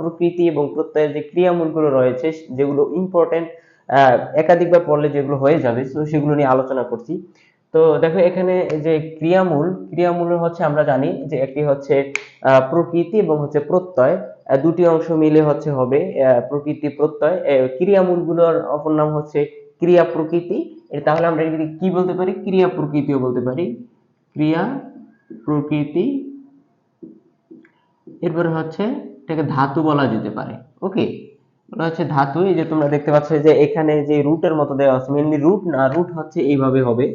প্রকৃতি এবং প্রত্যয়ের যে ক্রিয়ামূলগুলো রয়েছে, যেগুলো ইম্পর্টেন্ট একাধিকবার পড়লে যেগুলো হয়ে যাবে, তো সেগুলো নিয়ে আলোচনা করছি। তো দেখো, এখানে যে ক্রিয়ামূল ক্রিয়ামূল হচ্ছে আমরা জানি যে একটি হচ্ছে প্রকৃতি এবং হচ্ছে প্রত্যয়। দুটি অংশ মিলে হচ্ছে হবে প্রকৃতি, প্রত্যয়। ক্রিয়ামূলগুলোর অপর নাম হচ্ছে ক্রিয়া প্রকৃতি। তাহলে আমরা এটাকে কি বলতে পারি? ক্রিয়া প্রকৃতিও বলতে পারি। ক্রিয়া প্রকৃতি। এরপরে হচ্ছে এটাকে ধাতু বলা যেতে পারে। ওকে ওটা হচ্ছে ধাতু, এই যে তোমরা দেখতে পাচ্ছ যে এখানে যে রুটের মতো দেওয়া আছে মেনলি রুট না রুট হচ্ছে এইভাবে হবে।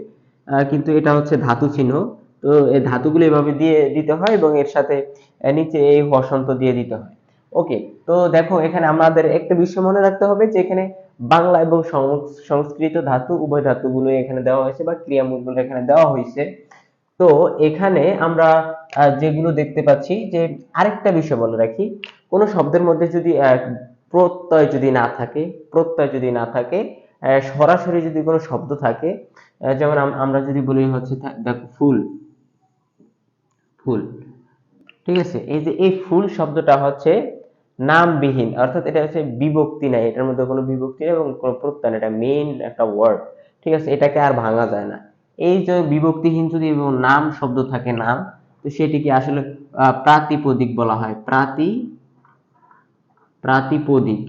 কিন্তু এটা হচ্ছে ধাতু চিহ্ন। তো এই ধাতুগুলো এভাবে দিয়ে দিতে হয় এবং এর সাথে নিচে এই হসন্ত দিয়ে দিতে হয়। ওকে তো দেখো, এখানে আমাদের একটা বিষয় মনে রাখতে হবে যে এখানে বাংলা এবং সংস্কৃত ধাতু, উভয় ধাতুগুলো এখানে দেওয়া হয়েছে বা ক্রিয়ামূলগুলো এখানে দেওয়া হয়েছে। তো এখানে আমরা যেগুলো দেখতে পাচ্ছি যে আরেকটা বিষয় বলে রাখি, কোন শব্দের মধ্যে যদি প্রত্যয় যদি না থাকে, প্রত্যয় যদি না থাকে সরাসরি যদি কোনো শব্দ থাকে যেমন আম- আমরা যদি বলি হচ্ছে দেখো ফুল ফুল, ঠিক আছে? এই যে এই ফুল শব্দটা হচ্ছে নামবিহীন, অর্থাৎ এটা হচ্ছে বিভক্তি নাই, এটার মধ্যে কোনো বিভক্তি নেই এবং কোনো প্রত্যয় এটা মেইন একটা ওয়ার্ড ঠিক আছে? এটাকে আর ভাঙা যায় না। এই যে বিভক্তিহীন যদি নাম শব্দ থাকে নাম, তো সেটিকে আসলে প্রাতিপদিক বলা হয়। প্রাতি, প্রাতিপদিক।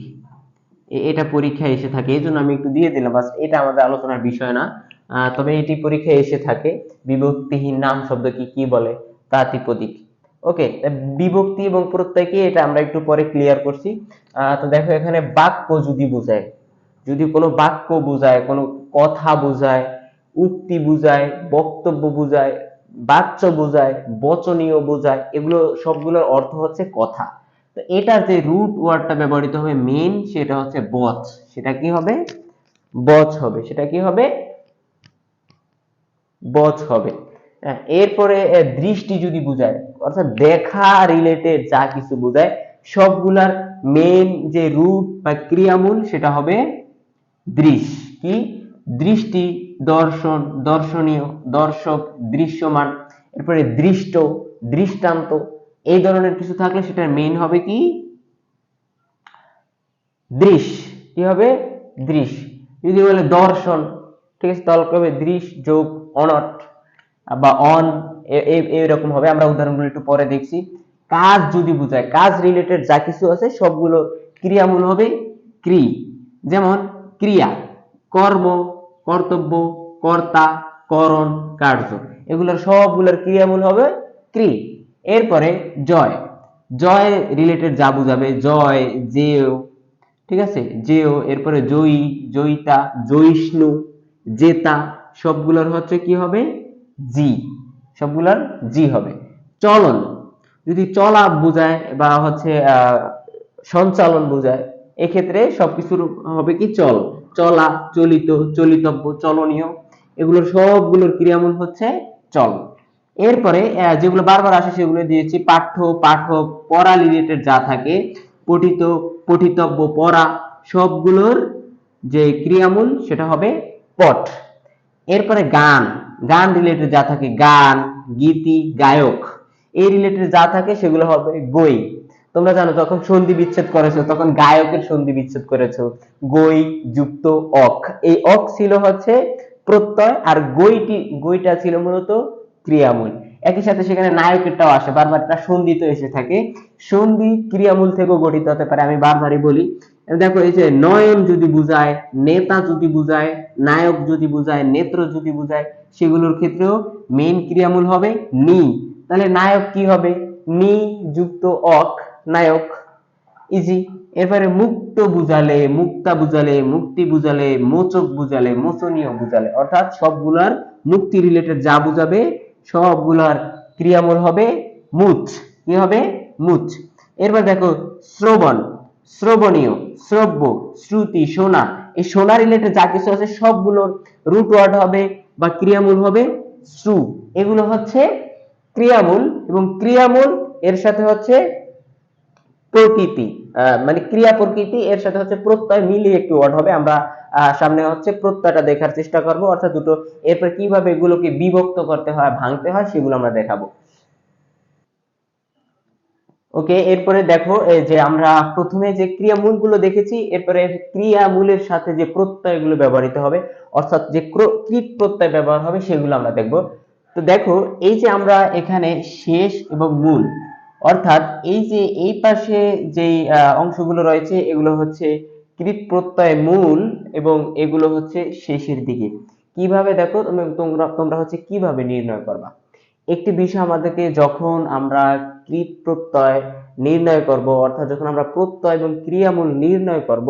এটা পরীক্ষায় এসে থাকে। এই জন্য আমি একটু দিয়ে দিলাম। বাস এটা আমাদের আলোচনার বিষয় না। তবে এটি পরীক্ষায় এসে থাকে। বিভক্তিহীন নাম শব্দ কি বলে? প্রাতিপদিক। ওকে বিভক্তি এবং প্রত্যয় কি? এটা আমরা একটু পরে ক্লিয়ার করছি। তো দেখো এখানে বাক্য যদি বোঝায়, যদি কোনো বাক্য বোঝায়, কোনো কথা বোঝায় উক্তি বোঝায় বক্তব্য বোঝায় বাচ্য বোঝায় বচনীয় বোঝায় এগুলো সবগুলোর অর্থ হচ্ছে কথা। তো এটার যে রুট ওয়ার্ডটা ব্যবহৃত হবে মেন সেটা হচ্ছে বচ। সেটা কি হবে? বচ হবে। সেটা কি হবে? বচ হবে। হ্যাঁ, এরপরে দৃষ্টি যদি বোঝায় অর্থাৎ দেখা রিলেটেড যা কিছু বোঝায় সবগুলার মেন যে রুট বা ক্রিয়ামূল সেটা হবে দৃশ। কি? দৃষ্টি দর্শন, দর্শনীয়, দর্শক, দৃশ্যমান, এরপরে দৃষ্ট, দৃষ্টান্ত, এই ধরনের কিছু থাকলে সেটার মেইন হবে কি? দৃশ। কি হবে? দৃশ। যদি বলে দর্শন, ঠিক আছে, তাহলে হবে দৃশ, যোগ, অনট, বা অন এরকম হবে। আমরা উদাহরণগুলো একটু পরে দেখছি। কাজ যদি বোঝায়, কাজ রিলেটেড যা কিছু আছে, সবগুলো ক্রিয়ামূল হবে ক্রি যেমন ক্রিয়া, কর্ম কর্তব্য, কর্তা, করণ, কার্য। এগুলোর সবগুলোর ক্রিয়ামূল হবে ক্রি এরপরে জয়। জয় রিলেটেড যা বুঝাবে, জয় জেও ঠিক আছে? জেও এরপরে জয়ী, জয়িতা, জয়িষ্ণু, জেতা। সবগুলোর হচ্ছে কি হবে? জি। সবগুলোর জি হবে। চলন। যদি চলা বোঝায় বা হচ্ছে সঞ্চালন বোঝায়, এক্ষেত্রে সবকিছুর হবে কি? চল। চলা, চলিত, চলিতব্য, চলনীয় এগুলোর সবগুলোর ক্রিয়ামূল হচ্ছে চল। এরপরে যেগুলো বারবার আসে সেগুলো দিয়েছি পাঠ্য, পাঠক, পড়া রিলেটেড যা থাকে, পঠিত, পঠিতব্য, পড়া, সবগুলোর যে ক্রিয়ামূল সেটা হবে পট এরপরে গান গান রিলেটেড যা থাকে, গান, গীতি, গায়ক, এই রিলেটেড যা থাকে সেগুলো হবে গই তোমরা জানো, যখন সন্ধি বিচ্ছেদ করেছ, তখন গায়কের সন্ধি বিচ্ছেদ করেছ। গই যুক্ত অক এই অক ছিল হচ্ছে প্রত্যয় আর গইটি গইটা ছিল মূলত ক্রিয়ামূল। একই সাথে সেখানে নায়কেরটাও আসে বারবার একটা সন্ধি তো এসে থাকে। সন্ধি ক্রিয়ামূল থেকেও গঠিত হতে পারে, আমি বারবারই বলি। দেখো, এই যে নয়ন যদি বুঝায়, নেতা যদি বুঝায়, নায়ক যদি বুঝায়, নেত্র যদি বুঝায়, সেগুলোর ক্ষেত্রেও মেইন ক্রিয়ামূল হবে নি। তাহলে নায়ক কি হবে? নি, যুক্ত অক নায়ক, ইজি। এরপরে মুক্ত বুঝালে, মুক্তা বুঝালে, মুক্তি বুঝালে, মোচক বুঝালে, মোচনীয় বুঝালে। অর্থাৎ সবগুলার মুক্তি রিলেটেড যা বুঝাবে, সবগুলার ক্রিয়ামূল হবে মুচ। কি হবে? মুচ। এরপর দেখো, শ্রবণ। শ্রবণীয়, শ্রব্য, শ্রুতি, সোনা। এই সোনা রিলেটেড যা কিছু আছে, সবগুলোর রুট ওয়ার্ড হবে বা ক্রিয়ামূল হবে শ্রু। এগুলো হচ্ছে ক্রিয়ামূল এবং ক্রিয়ামূল এর সাথে হচ্ছে প্রকৃতি মানে ক্রিয়া প্রকৃতি, এর সাথে হচ্ছে প্রত্যয় মিলিয়ে একটি ওয়ার্ড হবে। আমরা সামনে হচ্ছে প্রত্যয়টা দেখার চেষ্টা করব। অর্থাৎ দুটো, এরপর কীভাবে এগুলোকে বিভক্ত করতে হয়, ভাঙতে হয়, সেগুলো আমরা দেখাবো। ওকে, এরপরে দেখো যে আমরা প্রথমে যে ক্রিয়ামূলগুলো দেখেছি, এরপরে ক্রিয়ামূলের সাথে যে প্রত্যয়গুলো ব্যবহৃত হবে, অর্থাৎ যে কৃত প্রত্যয় ব্যবহার হবে, সেগুলো আমরা দেখব। তো দেখো, এই যে আমরা এখানে শেষ এবং মূল অর্থাৎ এই যে এই পাশে আহ, অংশগুলো রয়েছে এগুলো হচ্ছে কৃত প্রত্যয় মূল এবং এগুলো হচ্ছে শেষের দিকে। কীভাবে দেখো তোমরা তোমরা হচ্ছে কীভাবে নির্ণয় করবা? একটি বিষয় আমাদেরকে যখন আমরা কৃত প্রত্যয় নির্ণয় করব অর্থাৎ যখন আমরা প্রত্যয় এবং ক্রিয়ামূল নির্ণয় করব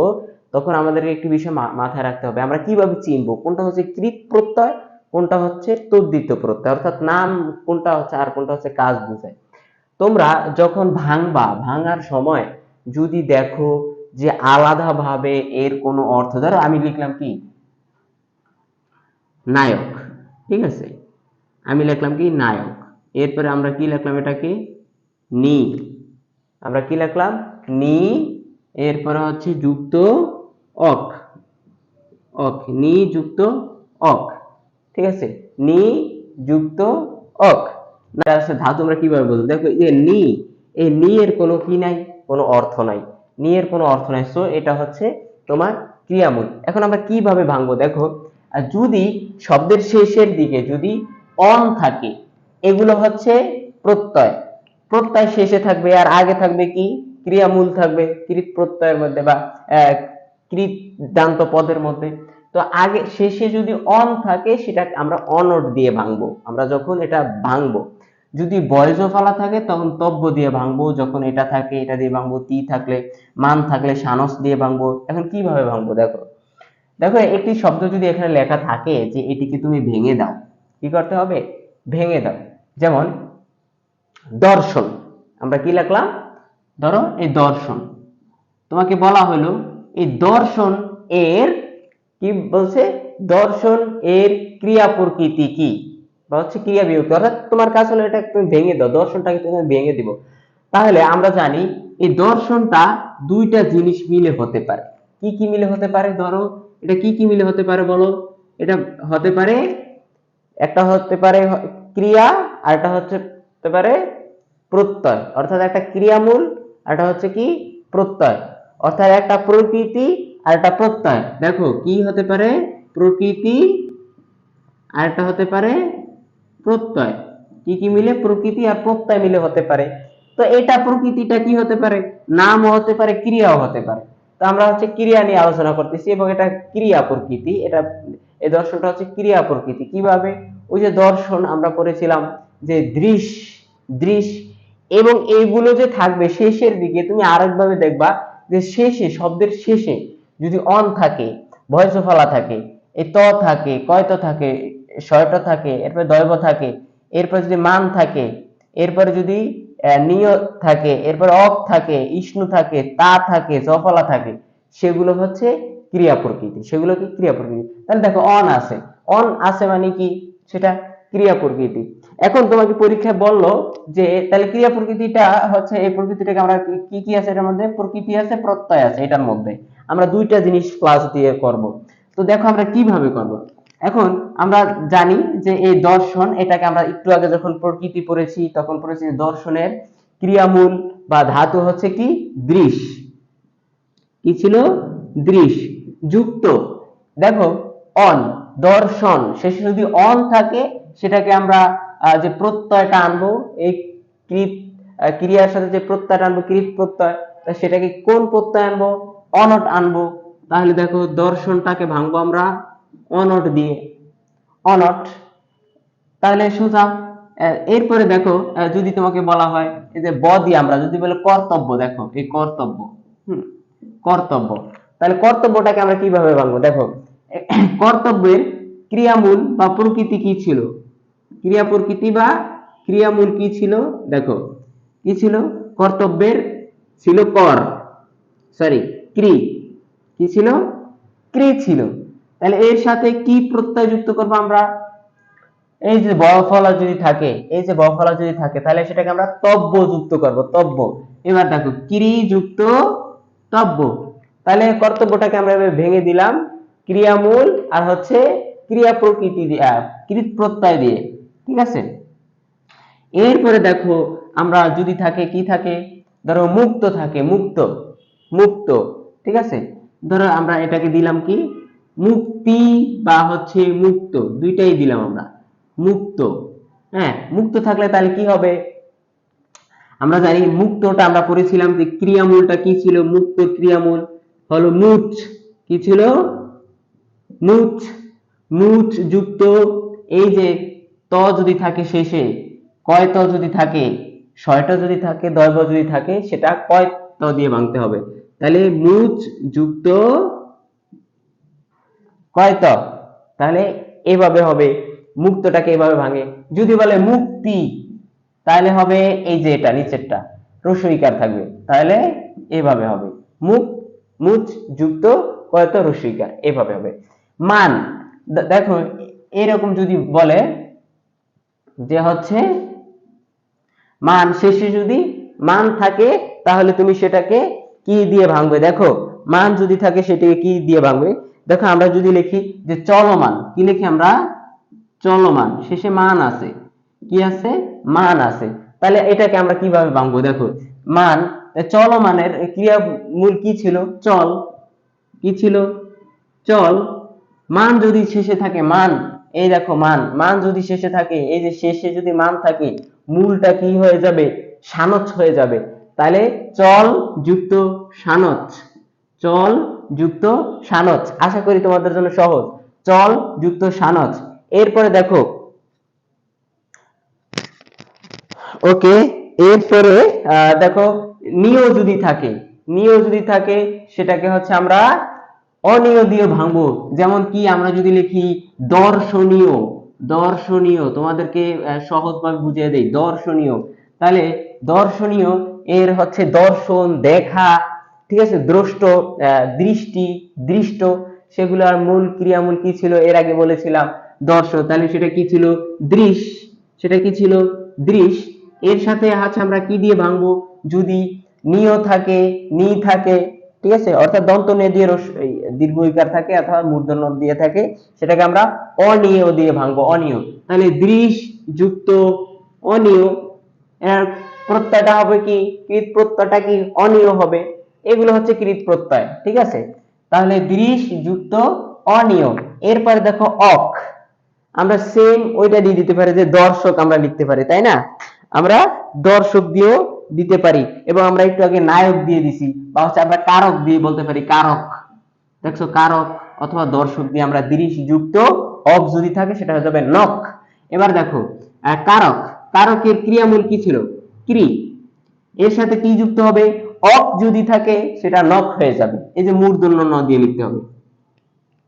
তখন আমাদেরকে একটি বিষয় মাথায় রাখতে হবে। আমরা কীভাবে চিনবো? কোনটা হচ্ছে কৃত প্রত্যয় কোনটা হচ্ছে তদ্দিত প্রত্যয়? অর্থাৎ নাম কোনটা হচ্ছে আর কোনটা হচ্ছে কাজ বোঝায়। তোমরা যখন ভাঙবা, ভাঙার সময় যদি দেখো যে আলাদাভাবে এর কোনো অর্থ, ধরো আমি লিখলাম কি? নায়ক, ঠিক আছে? আমি লিখলাম কি? নায়ক। এরপরে আমরা কি লিখলাম এটাকে? নি আমরা কি লিখলাম? নি এরপরে হচ্ছে যুক্ত অক। অক। নি যুক্ত অক। ঠিক আছে? নি যুক্ত অক। ধাতু আমরা কীভাবে বলব দেখো যে নি এই নি এর কোনো কি নাই? কোনো অর্থ নাই। নি এর কোনো অর্থ নাই। সো এটা হচ্ছে তোমার ক্রিয়ামূল। এখন আমরা কীভাবে ভাঙবো? দেখো যদি শব্দের শেষের দিকে যদি অন থাকে এগুলো হচ্ছে প্রত্যয়। প্রত্যয় শেষে থাকবে আর আগে থাকবে কি? ক্রিয়ামূল থাকবে কৃত প্রত্যয়ের মধ্যে বা আহ, কৃত দান্ত পদের মধ্যে। তো আগে শেষে যদি অন থাকে সেটা আমরা অনট দিয়ে ভাঙবো। আমরা যখন এটা ভাঙবো যদি বয়জ ফালা থাকে, তখন তব্য দিয়ে ভাঙবো। যখন এটা থাকে, এটা দিয়ে ভাঙবো। তি থাকলে, মান থাকলে, সানস দিয়ে ভাঙবো। এখন কীভাবে ভাঙবো, দেখো? দেখো, একটি শব্দ যদি এখানে লেখা থাকে যে এটিকে তুমি ভেঙে দাও, কি করতে হবে? ভেঙে দাও। যেমন, দর্শন। আমরা কি লিখলাম? ধরো, এই দর্শন। তোমাকে বলা হলো, এই দর্শন এর, কি বলছে? দর্শন এর ক্রিয়া প্রকৃতি কি? বা হচ্ছে ক্রিয়া বিভক্তি অর্থাৎ তোমার কাজ হলো এটা তুমি ভেঙে দাও দর্শনটাকে তুমি ভেঙে দিব। তাহলে আমরা জানি এই দর্শনটা দুইটা জিনিস মিলে হতে পারে। কি কি মিলে হতে পারে ধরো? এটা কি কি মিলে হতে পারে বলো? এটা হতে পারে, একটা হতে পারে ক্রিয়া আর একটা হচ্ছে, হতে পারে প্রত্যয়। অর্থাৎ একটা ক্রিয়ামূল আর একটা হচ্ছে কি? প্রত্যয়। অর্থাৎ একটা প্রকৃতি আর একটা প্রত্যয়। দেখো, কি হতে পারে? প্রকৃতি আর একটা হতে পারে প্রত্যয়। কি কি মিলে? প্রকৃতি আর প্রত্যয় মিলে হতে পারে। তো এটা প্রকৃতিটা কি হতে পারে? নামও হতে পারে, ক্রিয়াও হতে পারে। তো আমরা হচ্ছে ক্রিয়া নিয়ে আলোচনা করতেছি এবং এটা ক্রিয়া প্রকৃতি। এটা, এই দর্শনটা হচ্ছে ক্রিয়া প্রকৃতি। কীভাবে? ওই যে দর্শন আমরা পড়েছিলাম যে দৃশ দৃশ এবং এইগুলো যে থাকবে শেষের দিকে, তুমি আরেকভাবে দেখবা যে শেষে, শব্দের শেষে যদি অন থাকে ভয়সফলা থাকে, এই ত থাকে, কয়ত থাকে শয়ট থাকে এরপরে দৈব থাকে এরপর যদি মান থাকে এরপরে যদি আহ, নিয় থাকে এরপর অক থাকে ইষ্ণু থাকে তা থাকে জফলা থাকে সেগুলো হচ্ছে ক্রিয়া প্রকৃতি সেগুলো কি ক্রিয়া প্রকৃতি। তাহলে দেখো অন আছে। অন আছে মানে কি? সেটা ক্রিয়া প্রকৃতি। এখন তোমাকে পরীক্ষায় বলল যে তাহলে ক্রিয়া প্রকৃতিটা হচ্ছে এই প্রকৃতিটাকে আমরা কি কি আছে এটার মধ্যে? প্রকৃতি আছে প্রত্যয় আছে এটার মধ্যে। আমরা দুইটা জিনিস ক্লাস দিয়ে করব। তো দেখো আমরা কীভাবে করব? এখন আমরা জানি যে এই দর্শন, এটাকে আমরা একটু আগে যখন প্রকৃতি পড়েছি, তখন পড়েছি দর্শনের ক্রিয়ামূল বা ধাতু হচ্ছে কি? দৃশ। কি ছিল? দৃশ, যুক্ত। দেখো, অন, দর্শন। শেষে যদি অন থাকে, সেটাকে আমরা যে প্রত্যয়টা আনব, এই কৃত ক্রিয়ার সাথে যে প্রত্যয়টা আনব, কৃত প্রত্যয় সেটাকে কোন প্রত্যয় আনব? অনট আনব। তাহলে দেখো, দর্শনটাকে ভাঙবো আমরা অনট দিয়ে অনট তাহলে সোজা এরপরে দেখো যদি তোমাকে বলা হয়, এই যে ব দিয়ে আমরা, যদি বলে কর্তব্য, দেখো, এই কর্তব্য, হুম, কর্তব্য। তাহলে কর্তব্যটাকে আমরা কীভাবে ভাঙবো? দেখো, কর্তব্যের ক্রিয়ামূল বা প্রকৃতি কি ছিল? ক্রিয়া প্রকৃতি বা ক্রিয়ামূল কি ছিল? দেখো, কি ছিল? কর্তব্যের ছিল কর সরি ক্রি। কি ছিল? ক্রি ছিল। তাহলে এর সাথে কি প্রত্যয় যুক্ত করব আমরা? এই যে বফলা যদি থাকে, এই যে বফলা যদি থাকে, তাহলে সেটাকে আমরা তব্য যুক্ত করব, তব্য। এবার দেখো ক্রি যুক্ত তব্য। তাহলে কর্তব্যটাকে আমরা ভেঙে দিলাম, ক্রিয়ামূল আর হচ্ছে ক্রিয়া প্রকৃতি কৃত প্রত্যয় দিয়ে, ঠিক আছে? এরপরে দেখো, আমরা যদি থাকে, কি থাকে? ধরো মুক্ত থাকে, মুক্ত মুক্ত, ঠিক আছে? ধরো আমরা এটাকে দিলাম কি? মুক্তি বা হচ্ছে মুক্ত, দুইটাই দিলাম আমরা। মুক্ত হ্যাঁ মুক্ত থাকলে তাহলে কি হবে? আমরা জানি মুক্তটা আমরা পড়েছিলাম যে ক্রিয়ামূলটা কি ছিল? মুক্ত ক্রিয়ামূল হলো মুচ কি ছিল? মুচ মুচ যুক্ত এই যে ত যদি থাকে শেষে, কয় ত যদি থাকে? ছয়টা যদি থাকে দয়ব যদি থাকে, সেটা কয় ত দিয়ে ভাঙতে হবে। তাহলে মুচ যুক্ত কয় ত? তাহলে এভাবে হবে, মুক্তটাকে এভাবে ভাঙে। যদি বলে মুক্তি, তাহলে হবে এই যে এটা, নিচেরটা রসইকার থাকবে। তাহলে এভাবে হবে। মুখ, মুচ যুক্ত কয়ত রসইকার এভাবে হবে। মান দেখো, এরকম যদি বলে যে হচ্ছে, মান শেষে যদি মান থাকে, তাহলে তুমি সেটাকে কি দিয়ে ভাঙবে? দেখো, মান যদি থাকে, সেটাকে কি দিয়ে ভাঙবে? দেখো, আমরা যদি লিখি যে চলমান, কি লিখি আমরা? চলমান। শেষে মান আছে। কি আছে? মান আছে। তাহলে এটাকে আমরা কীভাবে ভাঙবো? দেখো, মান চলমানের ক্রিয়া মূল কি ছিল? চল। কি ছিল? চল। মান যদি শেষে থাকে, মান, এই দেখো মান মান যদি শেষে থাকে, এই যে শেষে যদি মান থাকে, মূলটা কি হয়ে যাবে? সানচ হয়ে যাবে। তাহলে চল যুক্ত সানচ চল যুক্ত সানচ আশা করি তোমাদের জন্য সহজ। চল যুক্ত সানচ এরপরে দেখো। ওকে, এরপরে দেখো নিয় যদি থাকে। নিয় যদি থাকে, সেটাকে হচ্ছে আমরা অনিয় দিয়ে ভাঙবো। যেমন কি আমরা যদি লিখি, দর্শনীয়। দর্শনীয়, তোমাদেরকে সহজভাবে বুঝিয়ে দেই। দর্শনীয়। তাহলে দর্শনীয় এর হচ্ছে দর্শন, দেখা ঠিক আছে? দ্রষ্ট দৃষ্টি, দৃষ্ট, সেগুলোর মূল ক্রিয়ামূল কি ছিল? এর আগে বলেছিলাম দর্শ তাহলে সেটা কি ছিল? দৃশ। সেটা কি ছিল? দৃশ। এর সাথে হচ্ছে আমরা কি দিয়ে ভাঙবো? যদি নিয় থাকে, নি থাকে, ঠিক আছে? অর্থাৎ দন্ত নে দিয়ে রস- দীর্ঘ ইকার থাকে অথবা মূর্ধন্য দিয়ে থাকে, সেটাকে আমরা অনিয় দিয়ে ভাঙবো, অনিয়। তাহলে দৃশ যুক্ত অনিয়, এর প্রত্যয়টা হবে কি প্রত্যয়টা কি? অনিয় হবে। এগুলো হচ্ছে কৃত প্রত্যয়, ঠিক আছে? তাহলে দৃশ যুক্ত অনিয় এরপরে দেখো অক। আমরা সেম ওইটা দিয়ে দিতে পারি যে দর্শক আমরা লিখতে পারি, তাই না? আমরা দর্শক দিয়েও দিতে পারি এবং আমরা একটু আগে নায়ক দিয়ে দিছি, বা হচ্ছে আমরা কারক দিয়ে বলতে পারি কারক। দেখছ, কারক অথবা দর্শক দিয়ে আমরা দৃশ যুক্ত অক যদি থাকে, সেটা হয়ে যাবে নক। এবার দেখো কারক। কারকের ক্রিয়ামূল কি ছিল? ক্রি এর সাথে কি যুক্ত হবে? অক যদি থাকে, সেটা নক হয়ে যাবে। এই যে মূর্ধন্য ন দিয়ে লিখতে হবে।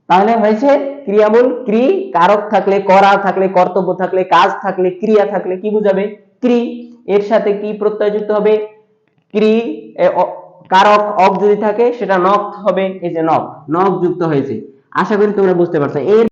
তাহলে হয়েছে ক্রিয়ামূল, ক্রি, কারক থাকলে করা, থাকলে কর্তব্য থাকলে কাজ, থাকলে ক্রিয়া, থাকলে কি বুঝাবে? ক্রি। এর সাথে কি প্রত্যয় যুক্ত হবে? ক্রি কারক অক যদি থাকে, সেটা নক হবে। এই যে নক নক যুক্ত হয়েছে। আশা করি তোমরা বুঝতে পারছ। এর